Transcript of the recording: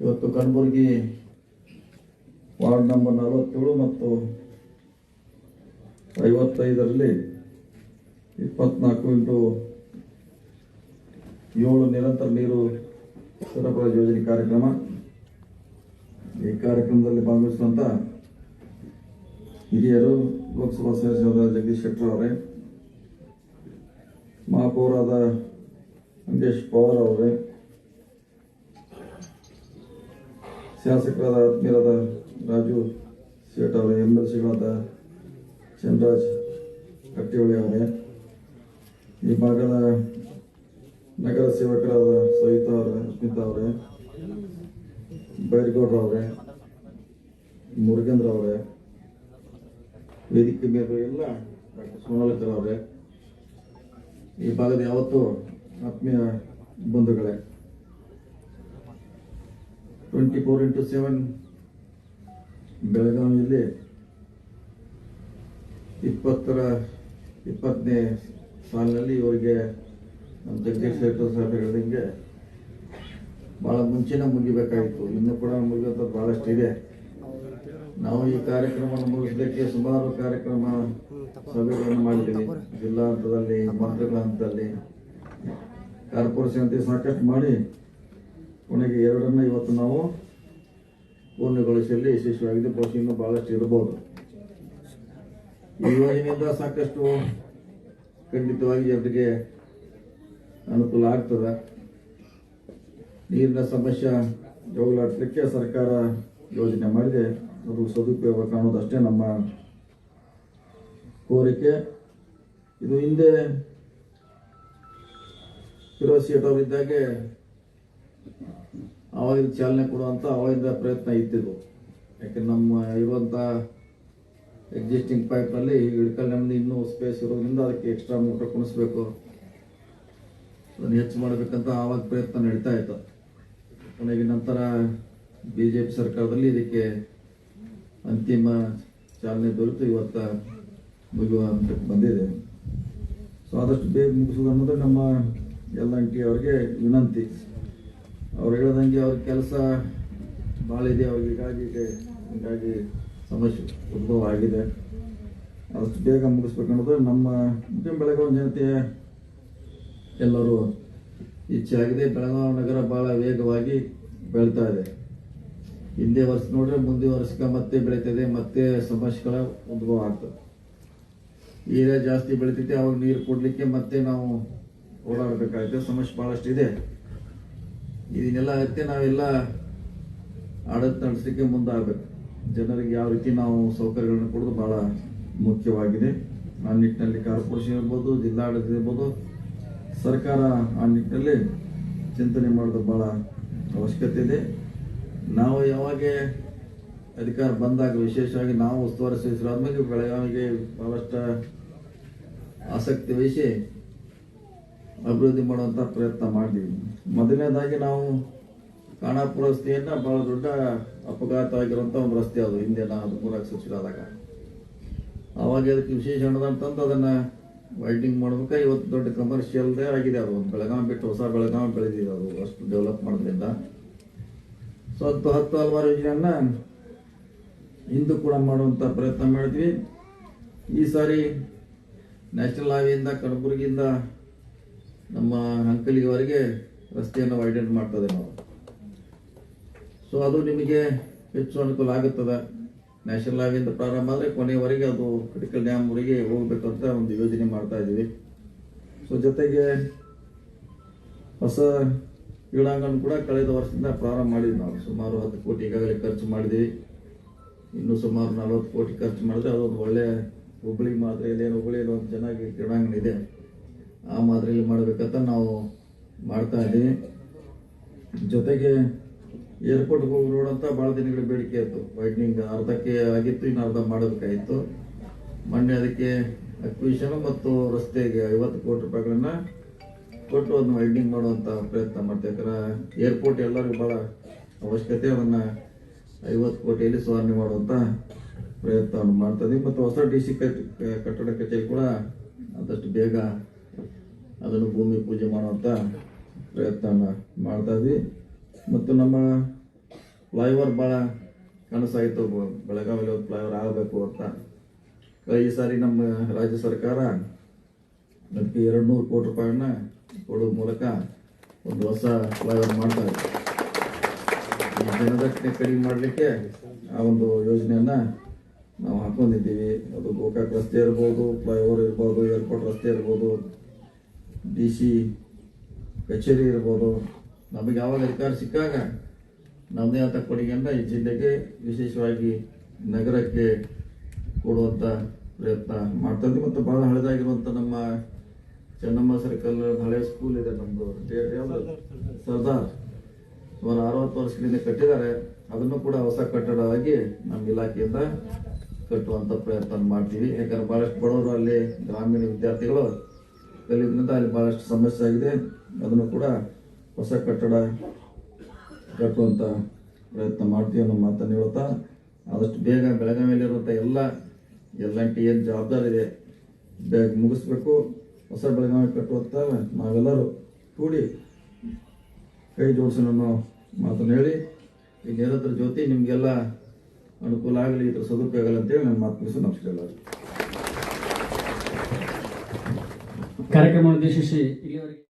ಇವತ್ತು Kalaburagi ward number ನಲವತ್ತೇಳು ಮತ್ತು ಐವತ್ತೈದರಲ್ಲಿ ಇಪ್ಪತ್ನಾಲ್ಕು ಇಂಟು ಏಳು ನಿರಂತರ ನೀರು ಸರಬರಾಜು ಯೋಜನೆ ಕಾರ್ಯಕ್ರಮ. ಈ ಕಾರ್ಯಕ್ರಮದಲ್ಲಿ ಭಾಗವಹಿಸುವಂತ ಹಿರಿಯರು ಲೋಕಸಭಾ ಸದಸ್ಯರಾದ ಜಗದೀಶ್ ಶೆಟ್ಟರ್ ಅವರೇ, ಮಹಾಪೌರಾದ ಅಂಗೇಶ್ ಪವಾರ್ ಅವರೇ ಶಾಸಕರಾದ ಆತ್ಮೀಯರಾದ ರಾಜು ಸೇಠ್ ಅವರೇ ಎಂ ಎಲ್ ಸಿಗಳಾದ ಚನ್ರಾಜ್ ಕಟ್ಟಿಹೊಳಿ ಅವರೇ, ಈ ಭಾಗದ ನಗರ ಸೇವಕರಾದ ಸವಿತಾ ಅವರೇ, ಅಸ್ಮಿತಾ ಅವರೇ, ಬೈರ್ಗೌಡ್ರ ಅವರೇ, ಮುರುಗೇಂದ್ರ ಅವರೇ, ವೇದಿಕೆ ಮೇಲೆ ಎಲ್ಲ ಡಾಕ್ಟರ್ ಸೋನಾಲಕರ್ ಅವರೇ. ಈ ಭಾಗದ ಯಾವತ್ತೂ ಆತ್ಮೀಯ ಬಂಧುಗಳೇ. ಟ್ವೆಂಟಿ ಫೋರ್ ಇಂಟು ಸೆವೆನ್ ಬೆಳಗಾವಿಯಲ್ಲಿ ಇಪ್ಪತ್ತರ, ಇಪ್ಪತ್ತನೇ ಸಾಲಿನಲ್ಲಿ ಇವರಿಗೆ ನಮ್ಮ ಜಗದೀಶ್ ಶೆಟ್ಟರ್ ಸಾಹೇಬ್ ಹೇಳಿದಂಗೆ ಭಾಳ ಮುಂಚೆನೇ ಮುಗಿಬೇಕಾಗಿತ್ತು. ಇನ್ನೂ ಕೂಡ ಮುಗಿಯೋದು ಭಾಳಷ್ಟು ಇದೆ. ನಾವು ಈ ಕಾರ್ಯಕ್ರಮವನ್ನು ಮುಗಿಸಲಿಕ್ಕೆ ಸುಮಾರು ಕಾರ್ಯಕ್ರಮ ಸಭೆಗಳನ್ನು ಮಾಡಿದ್ದೀವಿ. ಜಿಲ್ಲಾ ಹಂತದಲ್ಲಿ ಮಂತ್ರಿಗಳ ಹಂತದಲ್ಲಿ, ಕಾರ್ಪೊರೇಷನ್ ಸಾಕಷ್ಟು ಮಾಡಿ ಕೊನೆಗೆ ಎರಡನ್ನ ಇವತ್ತು ನಾವು ಪೂರ್ಣಗೊಳಿಸಲಿ ಯಶಸ್ವಿಯಾಗಿದೆ ಬಹುಶಃ ಇನ್ನೂ ಭಾಳಷ್ಟು ಇರಬಹುದು ಈ ಯೋಜನೆಯಿಂದ ಸಾಕಷ್ಟು ಖಂಡಿತವಾಗಿ ಜನರಿಗೆ ಅನುಕೂಲ ಆಗ್ತದೆ. ನೀರಿನ ಸಮಸ್ಯೆ ಹೋಗಲಾಡಿಸಲಿಕ್ಕೆ ಸರ್ಕಾರ ಯೋಜನೆ ಮಾಡಿದೆ. ಅದು ಸದುಪಯೋಗ ಕಾಣೋದಷ್ಟೇ ನಮ್ಮ ಕೋರಿಕೆ. ಇದು ಹಿಂದೆ ಫಿರೋಜ್ ಶೇಟ್ ಅವಾಗಿನ ಚಾಲನೆ ಕೊಡುವಂತ ಅವಾಗಿಂದ ಪ್ರಯತ್ನ ಇದ್ದಿದ್ದು ಯಾಕೆ ನಮ್ಮ ಇರುವಂತ ಎಕ್ಸಿಸ್ಟಿಂಗ್ ಪೈಪಲ್ಲಿ ಹಿಡ್ಕಲ್ಲಿ ನಮ್ದು ಇನ್ನೂ ಸ್ಪೇಸ್ ಇರೋದ್ರಿಂದ ಅದಕ್ಕೆ ಎಕ್ಸ್ಟ್ರಾ ಮೋಟರ್ ಕುಣಿಸ್ಬೇಕು. ಅದನ್ನು ಹೆಚ್ಚು ಮಾಡಬೇಕಂತ ಆವಾಗ ಪ್ರಯತ್ನ ನಡೀತಾ ಇತ್ತು. ಕೊನೆಗೆ ನಂತರ ಬಿ ಜೆ ಪಿ ಸರ್ಕಾರದಲ್ಲಿ ಇದಕ್ಕೆ ಅಂತಿಮ ಚಾಲನೆ ದೊರೆತು, ಇವತ್ತ ಮುಗಿಯುವ ಹಂತಕ್ಕೆ ಬಂದಿದೆ. ಸೊ ಆದಷ್ಟು ಬೇಗ ಮುಗಿಸೋದು ಅನ್ನೋದು ನಮ್ಮ ಎಲ್ ಎನ್ ಟಿ ಅವರಿಗೆ ವಿನಂತಿ. ಅವ್ರು ಹೇಳ್ದಂಗೆ ಅವ್ರ ಕೆಲಸ ಭಾಳ ಇದೆ, ಅವ್ರಿಗೆ ಹೀಗಾಗಿ ಹೀಗಾಗಿ ಸಮಸ್ಯೆ ಉದ್ಭವ ಆಗಿದೆ. ಅದಷ್ಟು ಬೇಗ ಮುಗಿಸ್ಬೇಕು ಅನ್ನೋದು ನಮ್ಮ ಮುಖ್ಯ ಬೆಳಗಾವಿ ಜನತೆಯ ಎಲ್ಲರೂ ಇಚ್ಛೆ ಆಗಿದೆ. ಬೆಳಗಾವಿ ನಗರ ಭಾಳ ವೇಗವಾಗಿ ಬೆಳೀತಾ ಇದೆ. ಹಿಂದೆ ವರ್ಷ ನೋಡಿದ್ರೆ ಮುಂದಿನ ವರ್ಷಕ್ಕೆ ಮತ್ತೆ ಬೆಳೀತದೆ, ಮತ್ತೆ ಸಮಸ್ಯೆಗಳ ಉದ್ಭವ ಆಗ್ತದೆ. ಏರಿಯಾ ಜಾಸ್ತಿ ಬೆಳೀತೈತೆ, ಅವಾಗ ನೀರು ಕೊಡಲಿಕ್ಕೆ ಮತ್ತೆ ನಾವು ಓಡಾಡಬೇಕಾಗುತ್ತೆ, ಸಮಸ್ಯೆ ಭಾಳಷ್ಟು ಇದೆ ಇದನ್ನೆಲ್ಲ ಅರಿತೆ ನಾವೆಲ್ಲ ಆಡಳಿತ ನಡೆಸಲಿಕ್ಕೆ ಮುಂದಾಗಬೇಕು. ಜನರಿಗೆ ಯಾವ ರೀತಿ ನಾವು ಸೌಕರ್ಯಗಳನ್ನು ಕೊಡೋದು ಬಹಳ ಮುಖ್ಯವಾಗಿದೆ. ಆ ನಿಟ್ಟಿನಲ್ಲಿ ಕಾರ್ಪೊರೇಷನ್ ಇರ್ಬೋದು, ಜಿಲ್ಲಾಡಳಿತ ಇರ್ಬೋದು, ಸರ್ಕಾರ ಆ ನಿಟ್ಟಿನಲ್ಲಿ ಚಿಂತನೆ ಮಾಡೋದು ಬಹಳ ಅವಶ್ಯಕತೆ ಇದೆ. ನಾವು ಯಾವಾಗ ಅಧಿಕಾರ ಬಂದಾಗ ವಿಶೇಷವಾಗಿ ನಾವು ಉಸ್ತುವಾರಿ ಸದಸ್ಯರಾದ್ಮೇಲೆ ಬೆಳಗಾವಿಗೆ ಭಾಳಷ್ಟು ಆಸಕ್ತಿ ವಹಿಸಿ ಅಭಿವೃದ್ಧಿ ಮಾಡುವಂತ ಪ್ರಯತ್ನ ಮಾಡಿದೀವಿ ಮೊದಲನೇದಾಗಿ ನಾವು ಖಾನಾಪುರ ರಸ್ತೆಯನ್ನ ಬಹಳ ದೊಡ್ಡ ಅಪಘಾತ ಆಗಿರುವಂತ ಒಂದು ರಸ್ತೆ ಅದು ಹಿಂದೆ ನಾನು ಹದಿಮೂರಾಗ ಸಚಿವರಾದಾಗ ಅವಾಗ ಅದಕ್ಕೆ ವಿಶೇಷ ಹಣದಂತಂದು ಅದನ್ನ ವೈಲ್ಡಿಂಗ್ ಮಾಡ್ಬೇಕು, ಇವತ್ತು ದೊಡ್ಡ ಕಮರ್ಷಿಯಲ್ ಆಗಿದೆ ಅದು. ಒಂದು ಬೆಳಗಾವಿ ಬಿಟ್ಟು ಹೊಸ ಬೆಳಗಾವಿ ಬೆಳೆದಿದೆ ಅದು, ಅಷ್ಟು ಡೆವಲಪ್ ಮಾಡೋದ್ರಿಂದ. ಸೊ ಹತ್ತು ಹತ್ತು ಹಲವಾರು ಯೋಜನೆಯನ್ನ ಇಂದು ಕೂಡ ಮಾಡುವಂತ ಪ್ರಯತ್ನ ಮಾಡಿದ್ವಿ ಈ ಸಾರಿ ನ್ಯಾಷನಲ್ ಹೈವೇಯಿಂದ ಕಲಬುರಗಿಯಿಂದ ನಮ್ಮ ಅಂಕಲಿವರೆಗೆ ರಸ್ತೆಯನ್ನು ವೈಡನ್ ಮಾಡ್ತದೆ ನಾವು. ಸೊ ಅದು ನಿಮಗೆ ಹೆಚ್ಚು ಅನುಕೂಲ ಆಗುತ್ತದೆ. ನ್ಯಾಷನಲ್ ಹೈವೇಯಿಂದ ಪ್ರಾರಂಭ ಆದರೆ ಕೊನೆಯವರೆಗೆ ಅದು ಕ್ರಿಟಿಕಲ್ ಡ್ಯಾಮ್ವರೆಗೆ ಅಂತ ಒಂದು ಯೋಜನೆ ಮಾಡ್ತಾ ಇದ್ದೀವಿ. ಸೊ ಜೊತೆಗೆ ಹೊಸ ಕ್ರೀಡಾಂಗಣ ಕೂಡ ಕಳೆದ ವರ್ಷದಿಂದ ಪ್ರಾರಂಭ ಮಾಡಿದ್ವಿ ನಾವು. ಸುಮಾರು ಹತ್ತು ಕೋಟಿ ಈಗಾಗಲೇ ಖರ್ಚು ಮಾಡಿದ್ವಿ ಇನ್ನೂ ಸುಮಾರು ನಲವತ್ತು ಕೋಟಿ ಖರ್ಚು ಮಾಡಿದ್ರೆ ಅದೊಂದು ಒಳ್ಳೆಯ ಹುಬ್ಬಳ್ಳಿ ಮಾದರಿಯಲ್ಲಿ ಹುಬ್ಬಳ್ಳಿಯಲ್ಲಿ ಒಂದು ಚೆನ್ನಾಗಿ ಕ್ರೀಡಾಂಗಣ ಇದೆ. ಆ ಮಾದರಿಯಲ್ಲಿ ಮಾಡಬೇಕಂತ ನಾವು ಮಾಡ್ತಾ ಇದ್ದೀವಿ. ಜೊತೆಗೆ ಏರ್ಪೋರ್ಟ್ಗೆ ಹೋಗಿ ರೋಡ್ ಅಂತ ಭಾಳ ದಿನಗಳ ಬೇಡಿಕೆ ಇತ್ತು. ವೈಡ್ನಿಂಗ್ ಅರ್ಧಕ್ಕೆ ಆಗಿತ್ತು, ಇನ್ನು ಅರ್ಧ ಮಾಡಬೇಕಾಗಿತ್ತು. ಮೊನ್ನೆ ಅದಕ್ಕೆ ಅಕ್ವಿಷನ್ ಮತ್ತು ರಸ್ತೆಗೆ ಐವತ್ತು ಕೋಟಿ ರೂಪಾಯಿಗಳನ್ನ ಕೊಟ್ಟು ಅದನ್ನ ವೈಡ್ನಿಂಗ್ ಮಾಡುವಂತ ಪ್ರಯತ್ನ ಮಾಡ್ತಾ ಯಾಕಂದ್ರೆ ಏರ್ಪೋರ್ಟ್ ಎಲ್ಲರಿಗೂ ಭಾಳ ಅವಶ್ಯಕತೆ, ಅದನ್ನ ಐವತ್ತು ಕೋಟಿಯಲ್ಲಿ ಸುಧಾರಣೆ ಮಾಡುವಂತ ಪ್ರಯತ್ನವನ್ನು ಮಾಡ್ತಾ ಇದ್ದೀವಿ. ಮತ್ತು ಹೊಸ ಡಿ ಸಿ ಕಟ್ಟಡ ಕಚೇರಿ ಕೂಡ ಆದಷ್ಟು ಬೇಗ ಅದನ್ನು ಭೂಮಿ ಪೂಜೆ ಮಾಡುವಂತ ಪ್ರಯತ್ನವನ್ನು ಮಾಡ್ತಾ ಇದ್ವಿ. ಮತ್ತು ನಮ್ಮ ಫ್ಲೈಓವರ್ ಭಾಳ ಕನಸಾಯಿತು. ಬೆಳಗಾವಿಯಲ್ಲಿ ಒಂದು ಫ್ಲೈಓವರ್ ಆಗಬೇಕು ಅಂತ. ಈ ಸಾರಿ ನಮ್ಮ ರಾಜ್ಯ ಸರ್ಕಾರ ಅದಕ್ಕೆ ಎರಡು ನೂರು ಕೋಟಿ ರೂಪಾಯಿಯನ್ನ ಕೊಡೋ ಮೂಲಕ ಒಂದು ಹೊಸ ಫ್ಲೈಓವರ್ ಮಾಡ್ತಾ ಇದೆ. ಜನದಟ್ಟಣೆ ಕಡಿಮೆ ಮಾಡಲಿಕ್ಕೆ ಆ ಒಂದು ಯೋಜನೆಯನ್ನು ನಾವು ಹಾಕೊಂಡಿದ್ದೀವಿ. ಅದು ಗೋಕಾಕ್ ರಸ್ತೆ ಇರ್ಬೋದು, ಫ್ಲೈಓವರ್ ಇರ್ಬೋದು, ಏರ್ಪೋರ್ಟ್ ರಸ್ತೆ ಇರ್ಬೋದು ಡಿ ಸಿ ಕಚೇರಿ ಇರ್ಬೋದು. ನಮಗೆ ಯಾವಾಗ ಅಧಿಕಾರ ಸಿಕ್ಕಾಗ ನಮ್ಮದೇ ಆದ ಕೊಡುಗೆಯನ್ನು ಈ ಜಿಲ್ಲೆಗೆ ವಿಶೇಷವಾಗಿ ನಗರಕ್ಕೆ ಕೊಡುವಂಥ ಪ್ರಯತ್ನ ಮಾಡ್ತಾ ಇದ್ದೀವಿ ಮತ್ತು ಭಾಳ ಹಳೆದಾಗಿರುವಂಥ ನಮ್ಮ ಚೆನ್ನಮ್ಮ ಸರ್ಕಲ್ ಹಳೆ ಸ್ಕೂಲ್ ಇದೆ ನಮ್ಮದು ಸರ್ದಾರ್. ಸುಮಾರು ಅರವತ್ತು ವರ್ಷಗಳಿಂದ ಕಟ್ಟಿದ್ದಾರೆ. ಅದನ್ನು ಕೂಡ ಹೊಸ ಕಟ್ಟಡವಾಗಿ ನಮ್ಮ ಇಲಾಖೆಯಿಂದ ಕಟ್ಟುವಂಥ ಪ್ರಯತ್ನ ಮಾಡ್ತೀವಿ. ಯಾಕಂದ್ರೆ ಭಾಳಷ್ಟು ಬಡವರು ಅಲ್ಲಿ, ಗ್ರಾಮೀಣ ವಿದ್ಯಾರ್ಥಿಗಳು ಕಲಿಯೋದ್ರಿಂದ ಅಲ್ಲಿ ಭಾಳಷ್ಟು ಸಮಸ್ಯೆ ಆಗಿದೆ. ಅದನ್ನು ಕೂಡ ಹೊಸ ಕಟ್ಟಡ ಕಟ್ಟುವಂಥ ಪ್ರಯತ್ನ ಮಾಡ್ತೀವಿ ಅನ್ನೋ ಮಾತನ್ನು ಹೇಳ್ತಾ, ಆದಷ್ಟು ಬೇಗ ಬೆಳಗಾವಿಯಲ್ಲಿರುವಂಥ ಎಲ್ಲ ಎಲ್ ಎನ್ ಟಿ ಏನು ಜವಾಬ್ದಾರಿ ಇದೆ. ಬೇಗ ಮುಗಿಸ್ಬೇಕು. ಹೊಸ ಬೆಳಗಾವಿ ಕಟ್ಟುವಂಥ ನಾವೆಲ್ಲರೂ ಕೂಡಿ ಕೈ ಜೋಡಿಸೋಣ ಅನ್ನೋ ಮಾತನ್ನು ಹೇಳಿ. ಈ ನಿರಂತರ ಜ್ಯೋತಿ, ನಿಮಗೆಲ್ಲ ಅನುಕೂಲ ಆಗಲಿ, ಇದ್ರ ಸದುಪಯೋಗ ಆಗಲಿ ಅಂತೇಳಿ ನಾನು ಮಾತು ಮುಗಿಸು ನಮಸ್ಕಾರ ಎಲ್ಲರಿಗೂ. ಕಾರ್ಯಕ್ರಮ ಉದ್ದೇಶಿಸಿ ಇಲ್ಲಿ